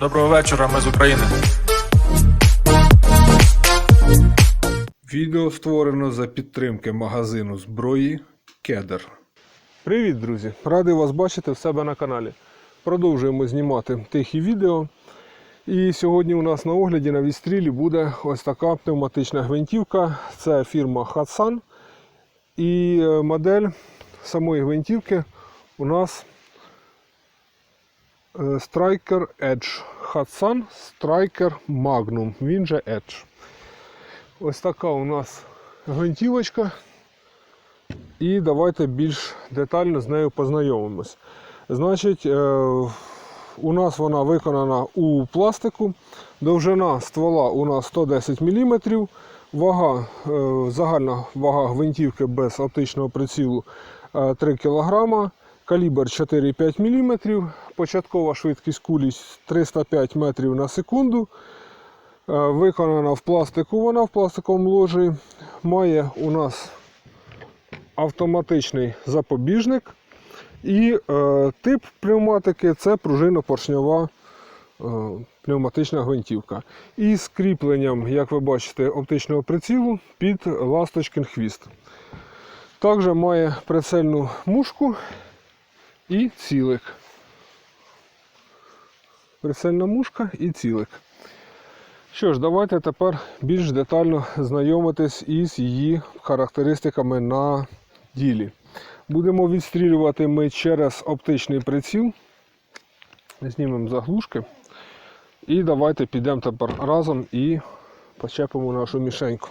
Доброго вечора, ми з України. Відео створено за підтримки магазину зброї Кедр. Привіт, друзі! Радий вас бачити в себе на каналі. Продовжуємо знімати тихі відео. І сьогодні у нас на огляді на відстрілі буде ось така пневматична гвинтівка. Це фірма Hatsan. І е, модель самої гвинтівки у нас Striker Edge. Hatsan Striker Magnum. Він же Edge. Ось така у нас гвинтівочка. І давайте більш детально з нею познайомимось. Значить, е, у нас вона виконана у пластику. Довжина ствола у нас 110 мм. Вага, е, загальна вага гвинтівки без оптичного прицілу е, 3 кг. Калібр 4,5 мм. Початкова швидкість кулі 305 метрів на секунду. Е, Виконана в пластику, вона в пластиковому ложі. Має у нас автоматичний запобіжник. І е, тип пневматики це пружинно-поршньова е, пневматична гвинтівка. І з кріпленням, як ви бачите, оптичного прицілу під ласточкин хвіст. Також має прицельну мушку і цілик. Прицельна мушка і цілик. Що ж, давайте тепер більш детально знайомитись із її характеристиками на ділі. Будемо відстрілювати ми через оптичний приціл. Знімемо заглушки. І давайте підемо тепер разом і почепимо нашу мішеньку.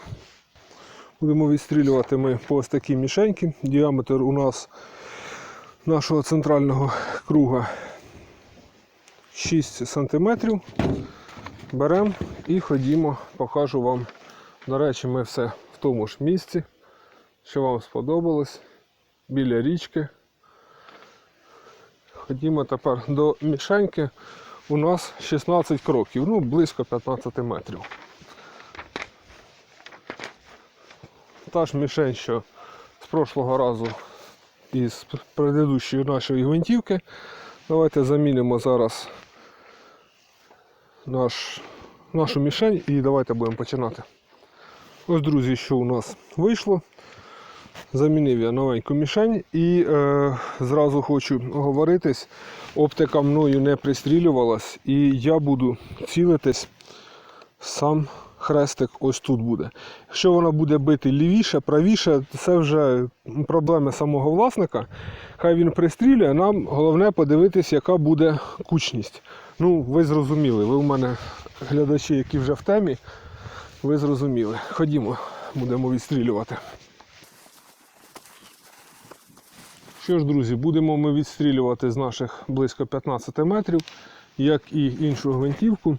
Будемо відстрілювати ми по ось такій мішеньки. Діаметр у нас нашого центрального круга 6 см. Беремо і ходімо, покажу вам. До речі, ми все в тому ж місці, що вам сподобалось, біля річки. Ходімо тепер до мішеньки. У нас 16 кроків, ну близько 15 метрів. Та ж мішень, що з прошлого разу із предыдущої нашої гвинтівки. Давайте замінимо зараз наш, нашу мішень і давайте будемо починати. Ось, друзі, що у нас вийшло. Замінив я новеньку мішень і е, зразу хочу оговоритись, оптика мною не пристрілювалась і я буду цілитись сам хрестик ось тут буде. Якщо вона буде бити лівіше, правіше, це вже проблеми самого власника. Хай він пристрілює, нам головне подивитись, яка буде кучність. Ну, ви зрозуміли, ви у мене глядачі, які вже в темі, ви зрозуміли. Ходімо, будемо відстрілювати. Що ж, друзі, будемо ми відстрілювати з наших близько 15 метрів, як і іншу гвинтівку.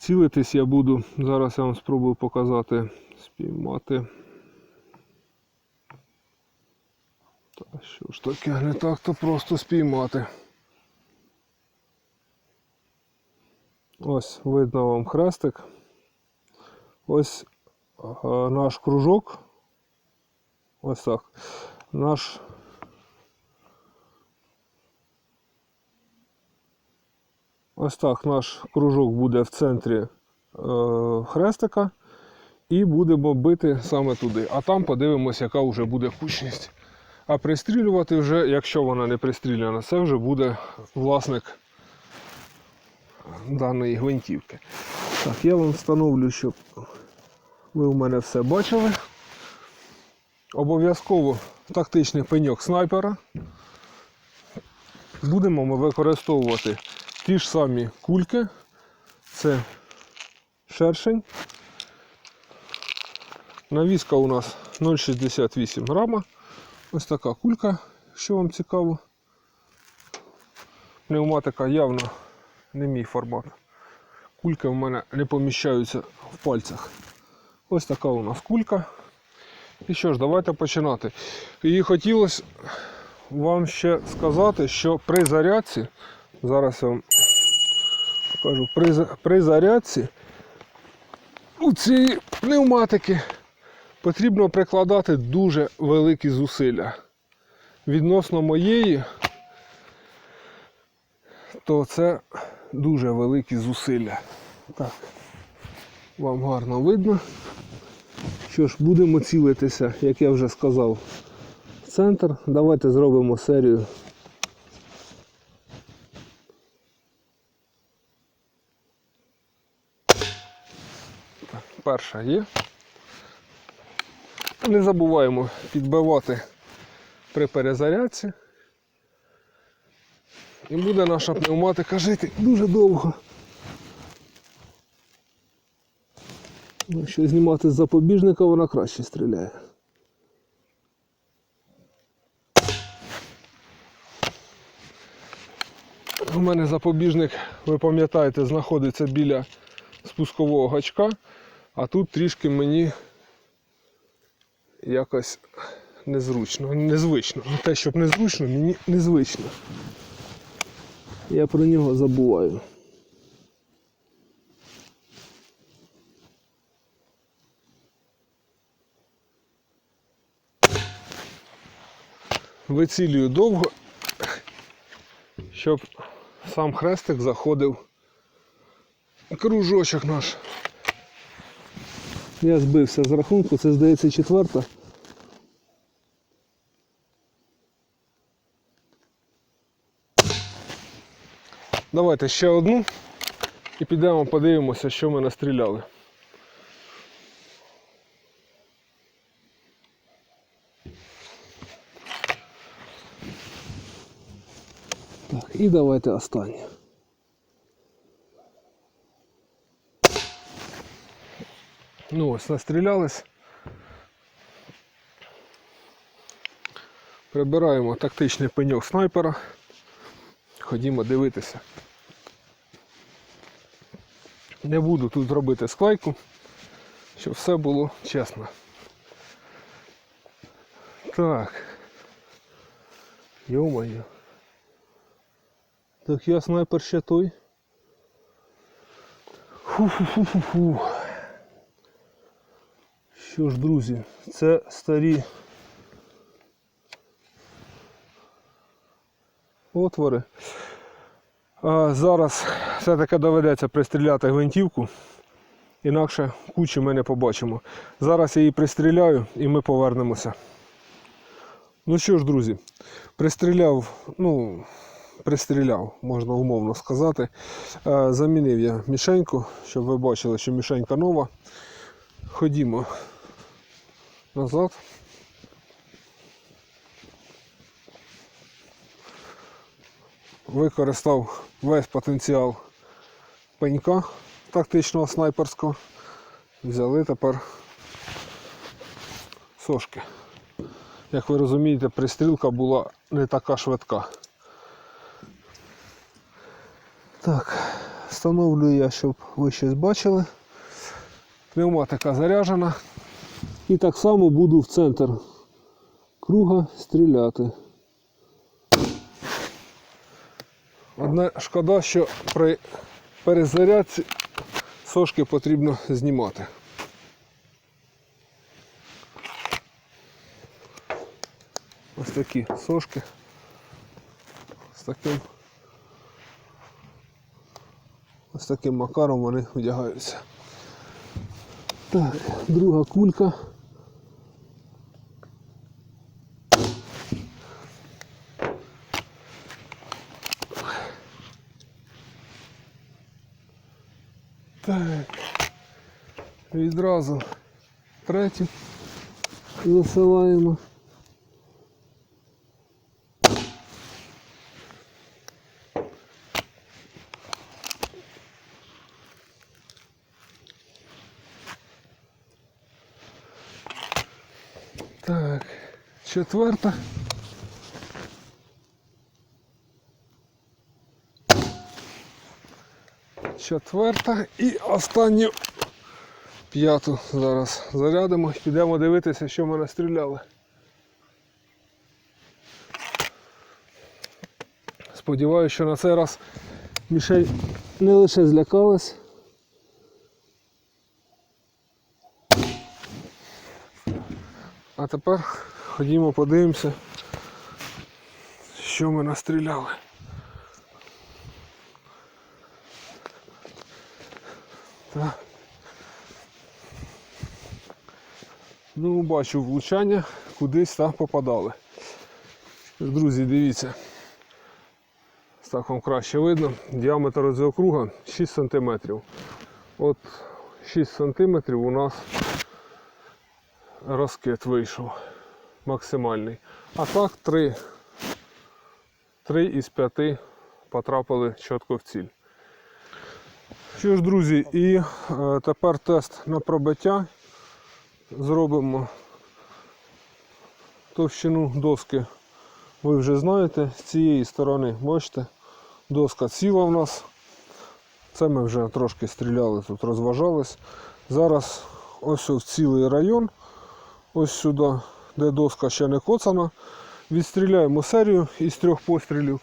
Цілитись я буду, зараз я вам спробую показати, спіймати. Та що ж таке, не так то просто спіймати. Ось видно вам хрестик. Ось е, наш кружок. Ось так. Наш Ось так наш кружок буде в центрі е, хрестика. І будемо бити саме туди. А там подивимося, яка вже буде кучність. А пристрілювати вже, якщо вона не пристріляна, це вже буде власник даної гвинтівки. Так, я вам встановлю, щоб ви у мене все бачили. Обов'язково тактичний пеньок снайпера. Будемо ми використовувати ті ж самі кульки. Це шершень. Навіска у нас 0,68 грама. Ось така кулька, що вам цікаво. Пневматика явно не мій формат. Кульки в мене не поміщаються в пальцях. Ось така у нас кулька. І що ж, давайте починати. І хотілося вам ще сказати, що при зарядці, зараз я вам покажу, при, при зарядці у цієї пневматики потрібно прикладати дуже великі зусилля. Відносно моєї, то це дуже великі зусилля. Так, вам гарно видно. Що ж, будемо цілитися, як я вже сказав, центр. Давайте зробимо серію. Перша є. Не забуваємо підбивати при перезарядці. І буде наша пневматика жити дуже довго. Якщо знімати з запобіжника, вона краще стріляє. У мене запобіжник, ви пам'ятаєте, знаходиться біля спускового гачка, а тут трішки мені якось незручно, незвично. Те, щоб незручно, мені незвично. Я про нього забуваю. Вицілюю довго, щоб сам хрестик заходив кружочок наш. Я збився з рахунку, це здається четверта. Давайте ще одну і підемо подивимося, що ми настріляли. Так, і давайте останнє. Ну ось, настрілялись. Прибираємо тактичний пеньок снайпера. Ходімо дивитися. Не буду тут робити склейку, щоб все було чесно. Так. Йо-моє. Так я снайпер ще той. Фу-фу-фу-фу-фу. Що ж, друзі, це старі отвори. А зараз все-таки доведеться пристріляти гвинтівку, інакше кучі ми не побачимо. Зараз я її пристріляю і ми повернемося. Ну що ж, друзі, пристріляв, ну, пристріляв, можна умовно сказати. Е, Замінив я мішеньку, щоб ви бачили, що мішенька нова. Ходімо назад. Використав весь потенціал пенька тактичного снайперського. Взяли тепер сошки. Як ви розумієте, пристрілка була не така швидка. Так, встановлюю я, щоб ви щось бачили. Пневматика заряджена. І так само буду в центр круга стріляти. Одна шкода, що при перезарядці сошки потрібно знімати. Ось такі сошки. З таким. Ось таким макаром вони вдягаються. Так, друга кулька. Відразу третю засилаємо. Так, четверта. Четверта і останню п'яту зараз зарядимо і підемо дивитися, що ми настріляли. Сподіваюся, що на цей раз мішень не лише злякалась. А тепер ходімо подивимося, що ми настріляли. Бачу влучання, кудись там попадали. Друзі, дивіться. Так вам краще видно. Діаметр цього круга 6 см. От 6 см у нас розкид вийшов максимальний. А так 3, 3 із 5 потрапили чітко в ціль. Що ж, друзі, і е, тепер тест на пробиття. Зробимо товщину доски. Ви вже знаєте, з цієї сторони, бачите, доска ціла в нас. Це ми вже трошки стріляли, тут розважались. Зараз ось в цілий район, ось сюди, де доска ще не коцана. Відстріляємо серію із трьох пострілів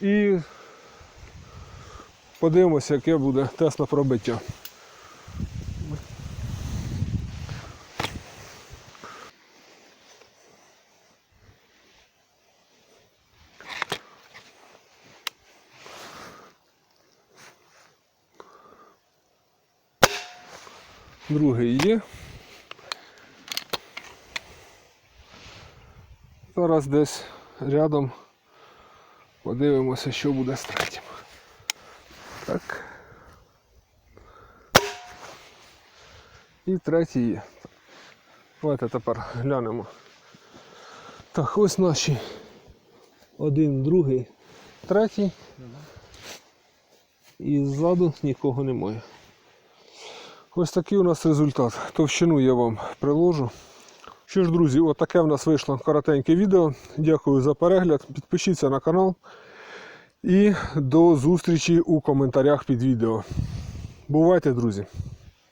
і подивимося, яке буде тест на пробиття. Другий є. Зараз десь рядом подивимося, що буде з третім. Так. І третій є. Давайте тепер глянемо. Так, ось наші один, другий, третій. І ззаду нікого немає. Ось такий у нас результат. Товщину я вам приложу. Що ж, друзі, отаке в нас вийшло коротеньке відео. Дякую за перегляд. Підпишіться на канал. І до зустрічі у коментарях під відео. Бувайте, друзі!